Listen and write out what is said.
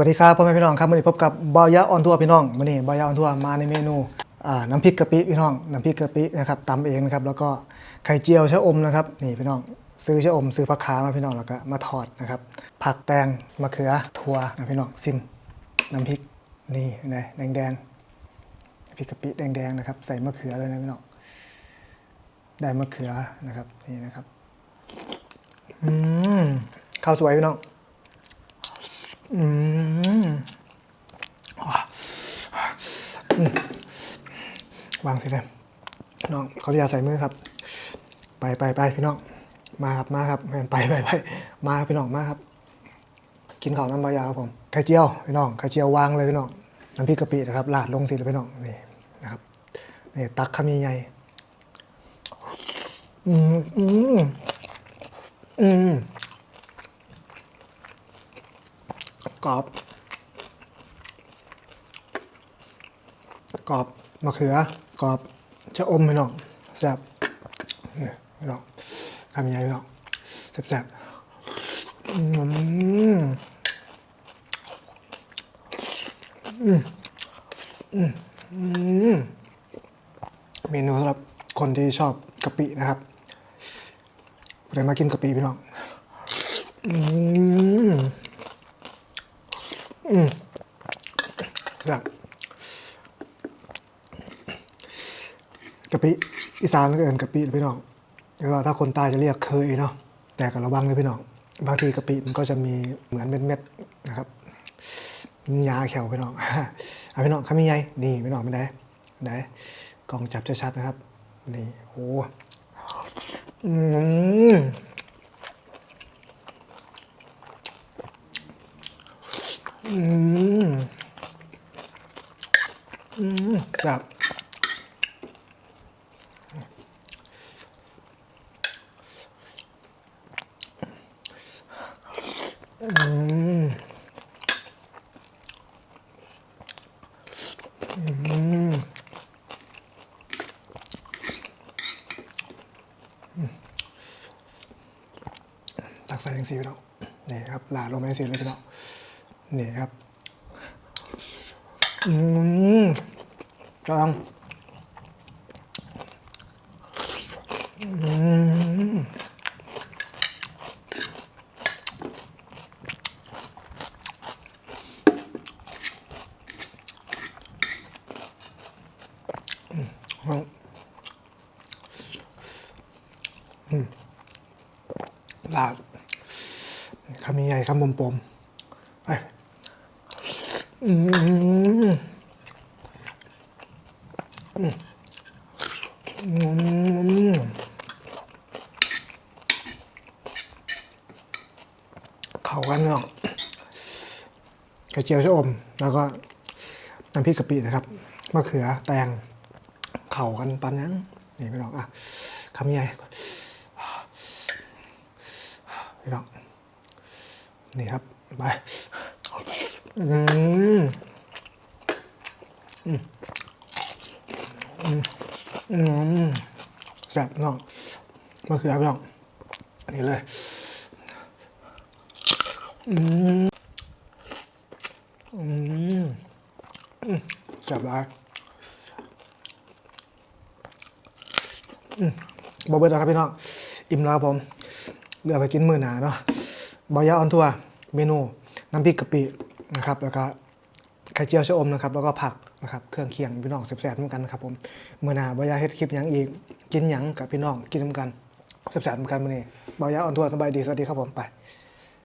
วัสดีครับพ่อแม่พี่น้องครับวันนี้พบกับบายะออนทัวร์พี่น้องวันนี้บายะออนทัวร์มาในเมนูน้ำพริกกะปิพี่น้องน้ำพริกกะปินะครับตำเองนะครับแล้วก็ไข่เจียวชะอมนะครับนี่พี่น้องซื้อชะอมซื้อผักขามาพี่น้องแล้วก็มาทอดนะครับผักแตงมะเขือถั่วนะพี่น้องซิมน้ำพริกนี่นะแดงแดงพริกกะปิแดงแดงนะครับใส่มะเขือเลยนะพี่น้องได้มะเขือนะครับนี่นะครับอืมข้าวสวยพี่น้อง อืมวางสิเลยน้องเขาเรียกใส่มือครับ ไปไปไปพี่น้อง มาครับมาครับแมนไปไปไปมาพี่น้องมาครับ กินข้าวน้ำบยาครับผมไข่เจียวพี่น้องไข่เจียววางเลยพี่น้องน้ำพริกกะปินะครับราดลงสิเลยพี่น้องนี่นะครับนี่ตักขมีใหญ่อืมอืมอืม กรอบ กรอบมะเขือกรอบชะอมพี่น้องแซ่บนี่พี่น้องทำยังไงพี่น้องแซ่บแซ่บๆอืมอืมอืมอืมเมนูสำหรับคนที่ชอบกะปินะครับเลยมากินกะปิพี่น้องอืม แบบกะปิอีสานก็เอินกะปิพี่น้องหรือว่าถ้าคนใต้จะเรียกเคยเนาะแต่กับระวังเลยพี่น้องบางทีกะปิมันก็จะมีเหมือนเป็นเม็ดนะครับยาแขวพี่น้องเอาพี่น้องข้ามีไงนี่พี่น้องไม่ได้ไหนกล้องจับจะชัดนะครับนี่โอ้อืมอืม อืม ครับอืมอืมตักใส่ยังสีไปแล้วนี่ครับหลาลงไปสีเลยไปแล้วนี่ครับ อืม จังอืมเอาอืมลาบคำใหญ่คำปมปมไปอืม อืม เข้ากันเนาะกระเจียวชะอม แล้วก็น้ำพริกกะปินะครับมะเขือแตงเข่ากันปันยังนี่พี่น้องอะคำใหญ่พี่น้องนี่ครับ ไปอืม อืมแซ่บน้องมะเขือพี่น้องนี่เลยอืมอืมแซ่บหลายอืมบอเบิร์ดแล้วครับพี่น้อง อิ่มแล้วผมเหลือไปกินมื้อหนาเนาะบอยาออนทัวร์เมนู น้ำพริกกะปินะครับ แล้วก็ไข่เจียวชะอมนะครับ แล้วก็ผัก นะครับเครื่องเคียงพี่น้องแซ่บๆเหมือนกันนะครับผมเมื่อหนาบอยาเฮ็ดคลิปยังอีกกินยังกับพี่น้องกินเหมือนกันแซ่บๆเหมือนกันมื่อนี้บอยาออนทัวร์สบายดีสวัสดีครับผมไป